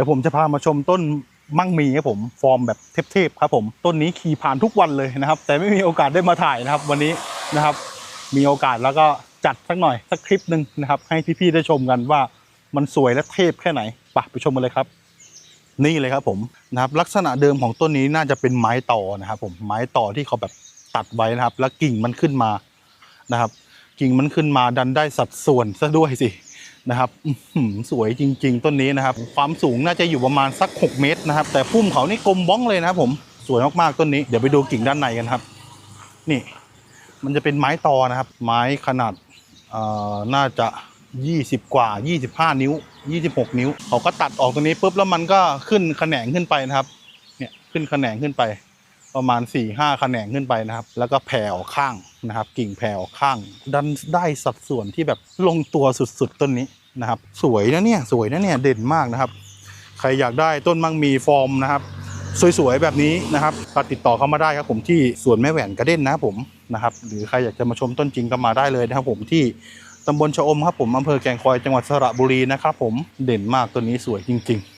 ดี๋ยวผมจะพามาชมต้นมั่งมีครับผมฟอร์มแบบเทพๆครับผมต้นนี้ขี่ผ่านทุกวันเลยนะครับ แต่ไม่มีโอกาสได้มาถ่ายนะครับ วันนี้นะครับ มีโอกาสแล้วก็จัดสักหน่อยสักคลิปหนึ่งนะครับ ให้พี่ๆได้ชมกันว่ามันสวยและเทพแค่ไหนไปไปชมกันเลยครับ นี่เลยครับผมนะครับลักษณะเดิมของต้นนี้น่าจะเป็นไม้ต่อนะครับ ผมไม้ต่อที่เขาแบบตัดไว้นะครับ แล้วกิ่งมันขึ้นมานะครับ กิ่งมันขึ้นมาดันได้สัดส่วนซะด้วยสิ นะครับสวยจริง ๆ ต้นนี้นะครับ ความสูงน่าจะอยู่ประมาณสัก 6 เมตรนะครับ แต่พุ่มเขานี่กลมบ้องเลยนะครับผมสวยมากๆต้นนี้เดี๋ยวไปดูกิ่งด้านในกันครับ นี่ มันจะเป็นไม้ตอนะครับ ไม้ขนาดน่าจะ 20 กว่า 25 นิ้ว 26 นิ้ว เขาก็ตัดออกตรงนี้ปุ๊บแล้วมันก็ขึ้นแขนงขึ้นไปนะครับ เนี่ยขึ้นแขนงขึ้นไป ประมาณ4ี่ห้าแขนงขึ้นไปนะครับ แล้วก็แผ่ออกข้างนะครับ กิ่งแผ่ออกข้าง ดันได้สัดส่วนที่แบบลงตัวสุดๆต้นนี้นะครับ สวยนะเนี่ยสวยนะเนี่ยเด่นมากนะครับ ใครอยากได้ต้นมังมีฟอร์มนะครับ สวยๆแบบนี้นะครับก็ติดต่อเข้ามาได้ครับผมที่สวนแม่แหวนกระเด้นนะครับผมนะครับ หรือใครอยากจะมาชมต้นจริงก็มาได้เลยนะครับ ผมที่ตำบลชะอมครับผมอำเภอแก่งคอยจังหวัดสระบุรีนะครับผมเด่นมากต้นนี้สวยจริงๆ